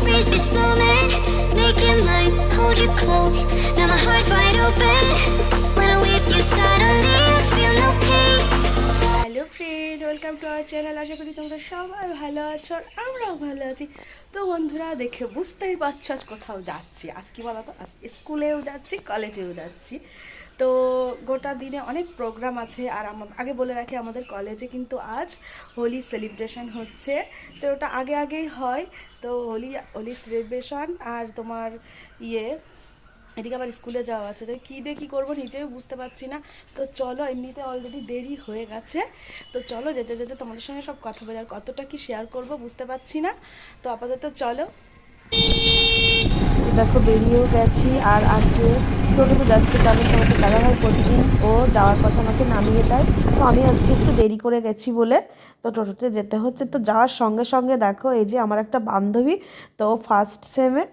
freeze this moment, make it mine, hold you close. Now my heart's wide open. When I'm with you, suddenly I feel no pain. Hello friend welcome to our channel আশা করি তোমরা সবাই ভালো আছো আমরাও ভালো আছি। তো বন্ধুরা দেখে বুঝতেই পারছ আজ কোথাও যাচ্ছি। আজ কি বলো তো আজ স্কুলেও যাচ্ছি কলেজেও যাচ্ছি। তো গোটা দিনে অনেক প্রোগ্রাম আছে আর আগে বলে রাখি আমাদের কলেজে কিন্তু আজ হোলি সেলিব্রেশন হচ্ছে। তো ওটা আগে আগেই হয়। তো হোলি হোলি সেলিব্রেশন আর তোমার ইয়ে এদিকে আবার স্কুলে যাওয়া আছে। তো কী দিয়ে কী করব নিজেও বুঝতে পারছি না। তো চলো, এমনিতে অলরেডি দেরি হয়ে গেছে। তো চলো, যেতে যেতে তোমাদের সঙ্গে সব কথা বলে। আর কতটা কি শেয়ার করব বুঝতে পারছি না। তো আপাতত চলো। দেখো বেরিয়েও গেছি আর আজকে টোটোতে যাচ্ছি কারণ তোমাকে দাদাভাই প্রতিদিন ও যাওয়ার কথা আমাকে নামিয়ে দেয়। তো আমি আজকে একটু দেরি করে গেছি বলে তো টোটোতে যেতে হচ্ছে। তো যাওয়ার সঙ্গে সঙ্গে দেখো এই যে আমার একটা বান্ধবী তো ফার্স্ট সেমে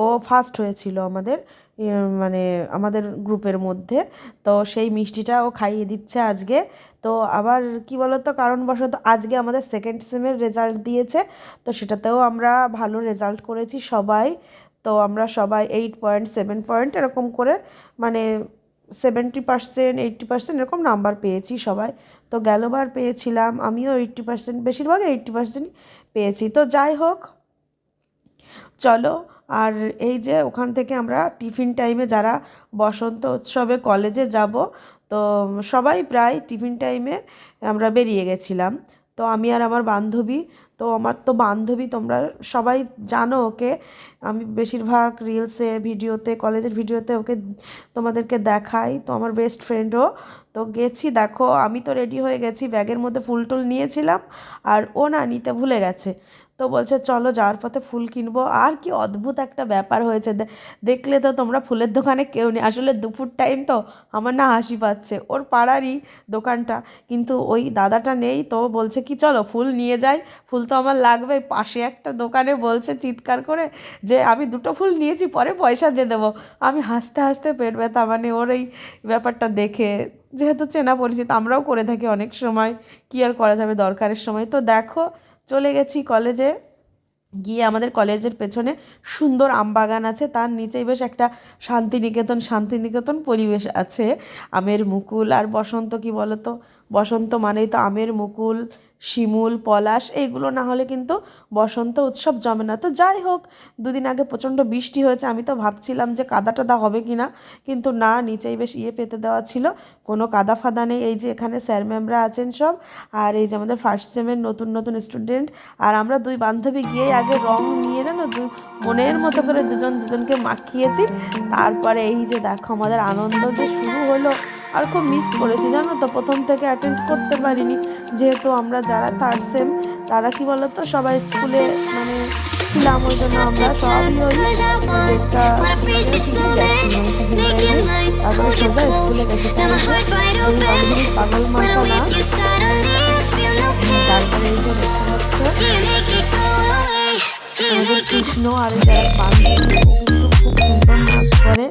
ও ফার্স্ট হয়েছিল আমাদের ইয়ে, মানে আমাদের গ্রুপের মধ্যে। তো সেই মিষ্টিটা ও খাইয়ে দিচ্ছে আজকে। তো আবার কি বলতো কারণবশত আজকে আমাদের সেকেন্ড সেমের রেজাল্ট দিয়েছে। তো সেটাতেও আমরা ভালো রেজাল্ট করেছি সবাই। তো আমরা সবাই এইট পয়েন্ট সেভেন পয়েন্ট এরকম করে মানে সেভেন্টি পার্সেন্ট এইট্টি পার্সেন্ট এরকম নাম্বার পেয়েছি সবাই। তো গেলবার পেয়েছিলাম, আমিও এইট্টি পার্সেন্ট বেশিরভাগ এইট্টি পার্সেন্ট পেয়েছি। তো যাই হোক, চলো, আর এই যে ওখান থেকে আমরা টিফিন টাইমে যারা বসন্ত উৎসবে কলেজে যাব, তো সবাই প্রায় টিফিন টাইমে আমরা বেরিয়ে গেছিলাম। তো আমি আর আমার বান্ধবী তো আমার তো বান্ধবী, তোমরা সবাই জানো ওকে। আমি বেশিরভাগ রিলসে ভিডিওতে কলেজের ভিডিওতে ওকে তোমাদেরকে দেখাই। তো আমার বেস্ট ফ্রেন্ডও তো গেছি, দেখো, আমি তো রেডি হয়ে গেছি। ব্যাগের মধ্যে ফুল টুল নিয়েছিলাম। আর ও না নিতে ভুলে গেছে। তো বলছে, চলো যাওয়ার পথে ফুল কিনবো। আর কি অদ্ভুত একটা ব্যাপার হয়েছে। দেখলে তো তোমরা ফুলের দোকানে কেউ নেই। আসলে দুপুর টাইম তো আমার না হাসি পাচ্ছে। ওর পাড়ারই দোকানটা, কিন্তু ওই দাদাটা নেই। তো বলছে কি, চলো ফুল নিয়ে যাই। ফুল তো আমার লাগবে পাশে একটা দোকানে বলছে চিৎকার করে যে, আমি দুটো ফুল নিয়েছি, পরে পয়সা দিয়ে দেবো। আমি হাসতে হাসতে পেট ব্যথা মানে ওর এই ব্যাপারটা দেখে যেহেতু চেনা পরিচিত, আমরাও করে থাকি অনেক সময়। কী আর করা যাবে দরকারের সময়? তো দেখো চলে গেছি কলেজে। গিয়ে আমাদের কলেজের পেছনে সুন্দর আমবাগান আছে, তার নিচেই বেশ একটা শান্তিনিকেতন শান্তিনিকেতন পরিবেশ আছে। আমের মুকুল আর বসন্ত, কি বলতো? বসন্ত মানেই তো আমের মুকুল, শিমুল, পলাশ, এইগুলো না হলে কিন্তু বসন্ত উৎসব জমে না। তো যাই হোক, দুদিন আগে প্রচণ্ড বৃষ্টি হয়েছে, আমি তো ভাবছিলাম যে কাদা টাদা হবে কি না কিন্তু না, নিচেই বেশ ইয়ে পেতে দেওয়া ছিল, কোনো কাদা ফাদা নেই। এই যে এখানে স্যার ম্যামরা আছেন সব, আর এই যে আমাদের ফার্স্ট সেমের নতুন নতুন স্টুডেন্ট আর আমরা দুই বান্ধবী গিয়ে আগে রং নিয়ে, জানো দুই মনের মতো করে দুজন দুজনকে মাখিয়েছি। তারপরে এই যে দেখো, আমাদের আনন্দ যে শুরু হলো। আর খুব মিস করেছি। জানো তো, প্রথম থেকে অ্যাটেন্ড করতে পারিনি। যেহেতু আমরা যারা থার্ড সেম তারা কি বলতো, সবাই স্কুলে মানে ছিলাম ওই জন্য আমরা সবই ওই একটা তারপরে স্কুলে পাগল না আর কিন্তু খুব সুন্দর নাচ করে।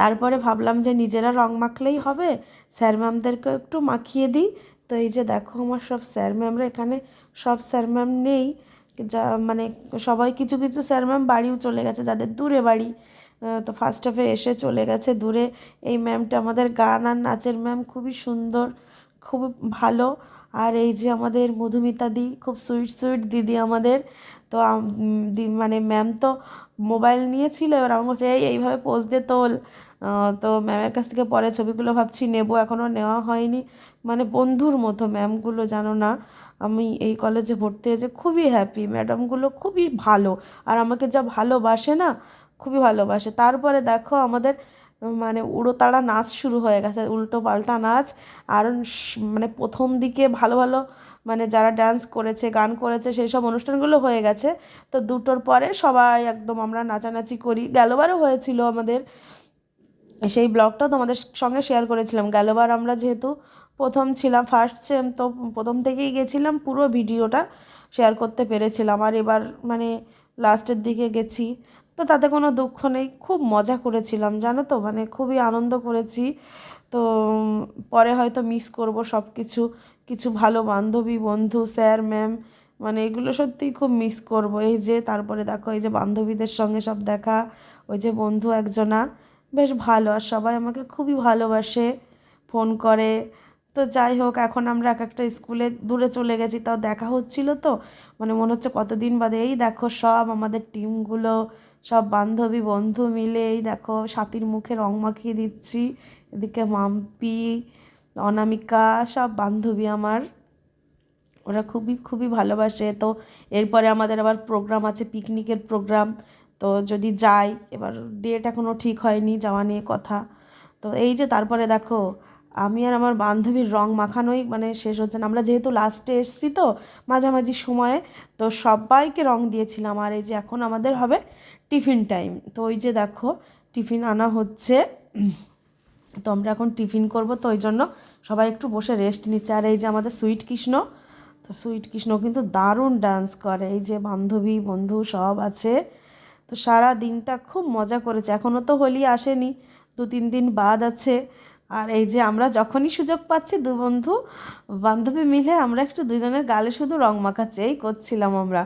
তারপরে ভাবলাম যে নিজেরা রং মাখলেই হবে। স্যার ম্যামদেরকে একটু মাখিয়ে দিই। তো এই যে দেখো আমার সব স্যার ম্যামরা এখানে সব স্যার ম্যাম নেই। যা মানে সবাই কিছু কিছু স্যার ম্যাম বাড়িও চলে গেছে, যাদের দূরে বাড়ি। তো ফার্স্ট হাফে এসে চলে গেছে দূরে। এই ম্যামটা আমাদের গান আর নাচের ম্যাম খুবই সুন্দর, খুব ভালো। আর এই যে আমাদের মধুমিতা দি, খুব সুইট সুইট দিদি আমাদের। তো মানে ম্যাম তো মোবাইল নিয়েছিল, এবার আমাকে বলছে, এই, এইভাবে পোজ দিয়ে তোল। তো ম্যামের কাছ থেকে পরে ছবিগুলো ভাবছি, নেব, এখনও নেওয়া হয়নি। মানে বন্ধুর মতো ম্যামগুলো জানো না, আমি এই কলেজে ভর্তি হয়েছে, খুবই হ্যাপি ম্যাডামগুলো খুবই ভালো। আর আমাকে যা ভালোবাসে না, খুবই ভালোবাসে। তারপরে দেখো, আমাদের মানে উড়োতাড়া নাচ শুরু হয়ে গেছে, উল্টো পাল্টা নাচ। আর মানে প্রথম দিকে ভালো ভালো মানে যারা ডান্স করেছে, গান করেছে, সেই সব অনুষ্ঠানগুলো হয়ে গেছে। তো দুটোর পরে সবাই একদম আমরা নাচানাচি করি। গেলবারও হয়েছিল আমাদের। সেই ব্লগটাও তোমাদের সঙ্গে শেয়ার করেছিলাম। গেলবার আমরা যেহেতু প্রথম ছিলাম ফার্স্ট সেম তো প্রথম থেকেই গেছিলাম, পুরো ভিডিওটা শেয়ার করতে পেরেছিলাম। আর এবার মানে লাস্টের দিকে গেছি। তো তাতে কোনো দুঃখ নেই, খুব মজা করেছিলাম, জানো তো? মানে খুবই আনন্দ করেছি। তো পরে হয়তো মিস করব সব কিছু কিছু ভালো বান্ধবী, বন্ধু, স্যার, ম্যাম মানে এগুলো সত্যিই খুব মিস করব। এই যে তারপরে দেখো, এই যে বান্ধবীদের সঙ্গে সব দেখা, ওই যে বন্ধু একজনা, বেশ ভালো। আর সবাই আমাকে খুবই ভালোবাসে, ফোন করে। তো যাই হোক, এখন আমরা এক একটা স্কুলে দূরে চলে গেছি, তাও দেখা হচ্ছিল তো। মানে মনে হচ্ছে কতদিন বাদে, এই দেখো সব আমাদের টিমগুলো সব বান্ধবী, বন্ধু মিলে, এই দেখো সাথীর মুখে রং মাখিয়ে দিচ্ছি, এদিকে মাম্পি অনামিকা, সব বান্ধবী আমার। ওরা খুবই খুবই ভালোবাসে। তো এরপরে আমাদের আবার প্রোগ্রাম আছে পিকনিকের প্রোগ্রাম তো যদি যাই, এবার ডেট এখনও ঠিক হয়নি, যাওয়া নিয়ে কথা। তো এই যে তারপরে দেখো, আমি আর আমার বান্ধবীর রং মাখানোই মানে শেষ হচ্ছে না। আমরা যেহেতু লাস্টে এসেছি তো মাঝামাঝি সময়ে, তো সবাইকে রং দিয়েছিলাম। আর এই যে এখন আমাদের হবে টিফিন টাইম তো ওই যে দেখো, টিফিন আনা হচ্ছে। তো আমরা এখন টিফিন করব, তো ওই জন্য সবাই একটু বসে রেস্ট নিচ্ছে। আর এই যে আমাদের সুইট কৃষ্ণ, তো সুইট কৃষ্ণ কিন্তু দারুণ ডান্স করে। এই যে বান্ধবী, বন্ধু সব আছে। তো সারা দিনটা খুব মজা করেছে। এখনও তো হোলি আসেনি, দু তিন দিন বাদ আছে। আর এই যে আমরা যখনই সুযোগ পাচ্ছি, দু বন্ধু, বান্ধবী মিলে আমরা একটু দুজনের গালে শুধু রং মাখাচ্ছি। এই করছিলাম আমরা।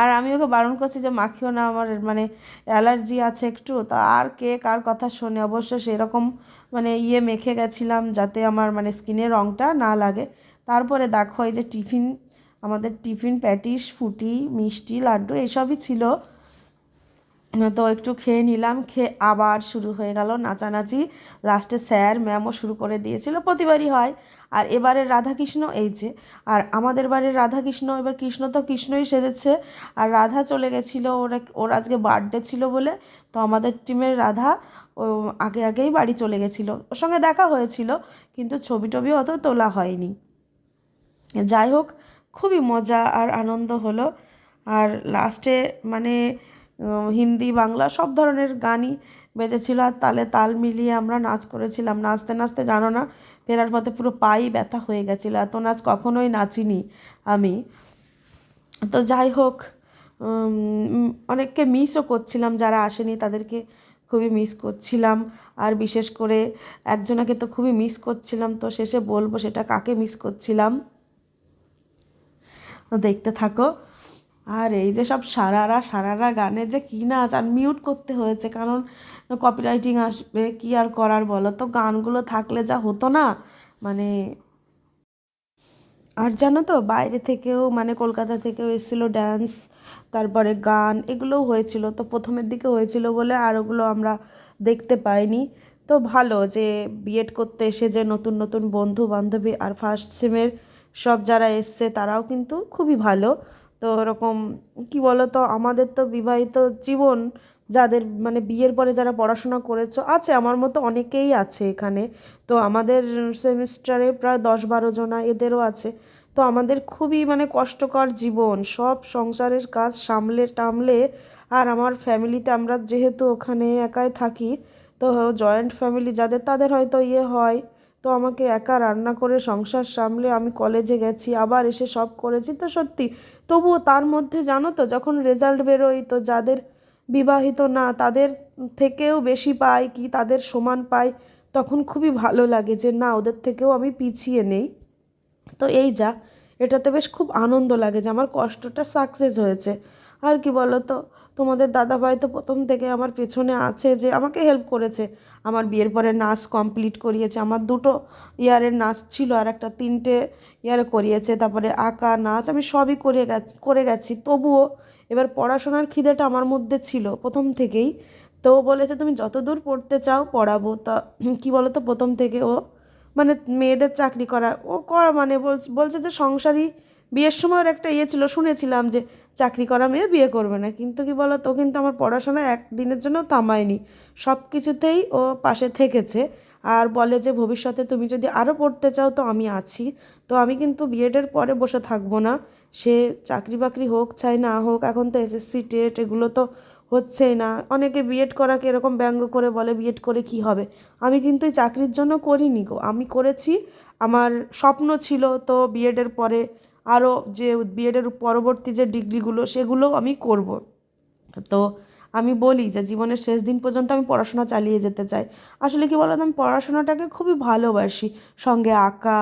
আর আমি ওকে বারণ করছি যে, মাখিও না, আমার মানে অ্যালার্জি আছে একটু। তা আর কে কার কথা শোনে? অবশ্য সেরকম মানে ইয়ে মেখে গেছিলাম যাতে আমার মানে স্কিনের রঙটা না লাগে। তারপরে দেখো এই যে টিফিন, আমাদের টিফিন, প্যাটিস, ফুটি, মিষ্টি, লাড্ডু এসবই ছিল। তো একটু খেয়ে নিলাম, খেয়ে আবার শুরু হয়ে গেল নাচানাচি। লাস্টে স্যার, ম্যামও শুরু করে দিয়েছিল, প্রতিবারই হয়। আর এবারের রাধাকৃষ্ণ এই যে, আর আমাদের বাড়ির রাধাকৃষ্ণ, এবার কৃষ্ণ তো কৃষ্ণই সেজেছে। আর রাধা চলে গেছিল, ওর ওর আজকে বার্থডে ছিল বলে। তো আমাদের টিমের রাধা ও আগে আগেই বাড়ি চলে গেছিল। ওর সঙ্গে দেখা হয়েছিল, কিন্তু ছবি টবি অত তোলা হয়নি। যাই হোক, খুবই মজা আর আনন্দ হলো। আর লাস্টে মানে হিন্দি, বাংলা সব ধরনের গানই বেজেছিল। আর তালে তাল মিলিয়ে আমরা নাচ করেছিলাম। নাচতে নাচতে জানো না, ফেরার পথে পুরো পাই ব্যথা হয়ে গেছিল। এত নাচ কখনোই নাচিনি আমি। তো যাই হোক অনেককে মিসও করছিলাম। যারা আসেনি তাদেরকে খুবই মিস করছিলাম। আর বিশেষ করে একজনাকে তো খুবই মিস করছিলাম, তো শেষে বলব সেটা কাকে মিস করছিলাম? দেখতে থাকো। আর এই যে সব সারারা সারারা গানে যে কী নাচ আর মিউট করতে হয়েছে, কারণ কপিরাইটিং আসবে, কি আর করার বলো? তো গানগুলো থাকলে যা হতো না মানে আর জানো তো, বাইরে থেকেও মানে কলকাতা থেকেও এসেছিল ড্যান্স তারপরে গান, এগুলোও হয়েছিল। তো প্রথমের দিকে হয়েছিল বলে আর ওগুলো আমরা দেখতে পাইনি। তো ভালো যে বিএড করতে এসে যে নতুন নতুন বন্ধু বান্ধবী আর ফার্স্ট সেমের সব যারা এসছে, তারাও কিন্তু খুবই ভালো। তো ওরকম, কি বলো তো আমাদের তো বিবাহিত জীবন যাদের মানে বিয়ের পরে যারা পড়াশোনা করেছ, আছে, আমার মতো অনেকেই আছে এখানে। তো আমাদের সেমিস্টারে প্রায় দশ বারো জনা এদেরও আছে। তো আমাদের খুবই মানে কষ্টকর জীবন, সব সংসারের কাজ সামলে টামলে। আর আমার ফ্যামিলিতে আমরা যেহেতু ওখানে একাই থাকি, তো জয়েন্ট ফ্যামিলি যাদের, তাদের হয়তো ইয়ে হয়। তো আমাকে একা রান্না করে সংসার সামলে আমি কলেজে গেছি, আবার এসে সব করেছি। তো সত্যি, তবুও তার মধ্যে জানো তো, যখন রেজাল্ট বেরোয়, তো যাদের বিবাহিত না, তাদের থেকেও বেশি পাই কি তাদের সমান পাই, তখন খুবই ভালো লাগে যে না, ওদের থেকেও আমি পিছিয়ে নেই। তো এই যা, এটাতে বেশ খুব আনন্দ লাগে যে আমার কষ্টটা সাকসেস হয়েছে। আর কি বলো তো তোমাদের দাদাভাই তো প্রথম থেকে আমার পেছনে আছে যে আমাকে হেল্প করেছে। আমার বিয়ের পরে নাচ কমপ্লিট করিয়েছে, আমার দুটো ইয়ারের নাচ ছিল আর একটা তিনটে ইয়ারে করিয়েছে, তারপরে আঁকা, নাচ আমি সবই করে গেছি করে গেছি, তবুও এবার পড়াশোনার খিদেটা আমার মধ্যে ছিল প্রথম থেকেই। তো ও বলেছে, তুমি যত দূর পড়তে চাও পড়াবো। তা কী বলো তো প্রথম থেকে ও? মানে মেয়েদের চাকরি করা। ও করা মানে বলছে বলছে যে সংসারী বিয়ের সময় ওর একটা ইয়ে ছিল, শুনেছিলাম যে চাকরি করা মেয়ে বিয়ে করবে না। কিন্তু কি বলো তো কিন্তু আমার পড়াশোনা একদিনের জন্য থামায়নি। সব কিছুতেই ও পাশে থেকেছে আর বলে যে, ভবিষ্যতে তুমি যদি আরও পড়তে চাও তো আমি আছি। তো আমি কিন্তু বিএডের পরে বসে থাকব না। সে চাকরি বাকরি হোক, চাই না হোক, এখন তো এসএসসি টেট, এগুলো তো হচ্ছেই না। অনেকে বিএড করাকে এরকম ব্যঙ্গ করে বলে বিএড করে কি হবে? আমি কিন্তু এই চাকরির জন্য করিনি গো। আমি করেছি, আমার স্বপ্ন ছিল তো বিএডের পরে আরও যে বিএডের পরবর্তী যে ডিগ্রিগুলো, সেগুলো আমি করব। তো আমি বলি যে জীবনের শেষ দিন পর্যন্ত আমি পড়াশোনা চালিয়ে যেতে চাই। আসলে কি বলতো, আমি পড়াশোনাটাকে খুবই ভালোবাসি। সঙ্গে আঁকা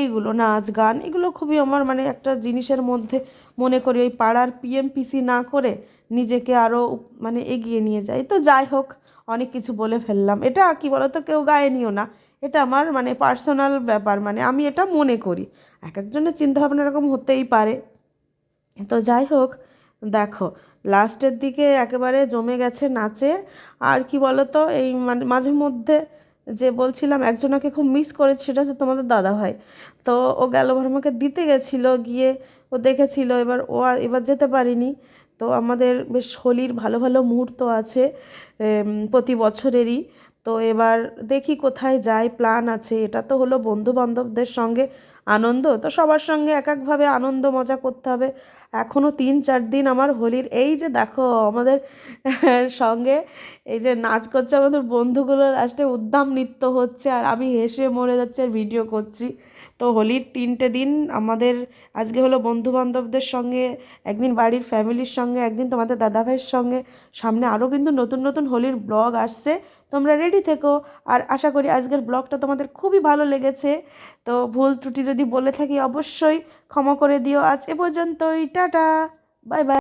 এইগুলো নাচ, গান, এগুলো খুবই আমার মানে একটা জিনিসের মধ্যে মনে করি ওই পাড়ার পিএমপিসি না করে নিজেকে আরও মানে এগিয়ে নিয়ে যাই। তো যাই হোক, অনেক কিছু বলে ফেললাম। এটা কি বলতো, কেউ গায়ে নিও না। এটা আমার মানে পার্সোনাল ব্যাপার মানে আমি এটা মনে করি। এক একজনের চিন্তাভাবনা এরকম হতেই পারে। তো যাই হোক, দেখো লাস্টের দিকে একেবারে জমে গেছে নাচে। আর কি বলো তো এই মানে মাঝে মধ্যে যে বলছিলাম, একজনকে খুব মিস করেছি, সেটা হচ্ছে তোমাদের দাদা ভাই। তো ও গেল এবার আমাকে দিতে গেছিল, গিয়ে ও দেখেছিল, এবার ও এবার যেতে পারিনি। তো আমাদের বেশ হোলির ভালো ভালো মুহূর্ত আছে প্রতি বছরেরই। তো এবার দেখি কোথায় যাই প্ল্যান আছে। এটা তো হলো বন্ধু বান্ধবদের সঙ্গে আনন্দ। তো সবার সঙ্গে এক একভাবে আনন্দ, মজা করতে হবে। এখনও তিন, চার দিন আমার হোলির এই যে দেখো আমাদের সঙ্গে এই যে নাচ করছে আমাদের বন্ধুগুলো, লাস্টে উদ্দাম নৃত্য হচ্ছে আর আমি হেসে মরে যাচ্ছি আর ভিডিও করছি। তো হোলির তিনটে দিন আমাদের আজকে হলো বন্ধু বান্ধবদের সঙ্গে, একদিন বাড়ির ফ্যামিলির সঙ্গে, একদিন তোমাদের দাদাভাইয়ের সঙ্গে। সামনে আরও কিন্তু নতুন নতুন হোলির ব্লগ আসছে। তোমরা রেডি থেকো আর আশা করি আজকের ব্লগটা তোমাদের খুবই ভালো লেগেছে। তো ভুল ত্রুটি যদি বলে থাকি অবশ্যই ক্ষমা করে দিও আজ এ পর্যন্তই টাটা বাই বাই।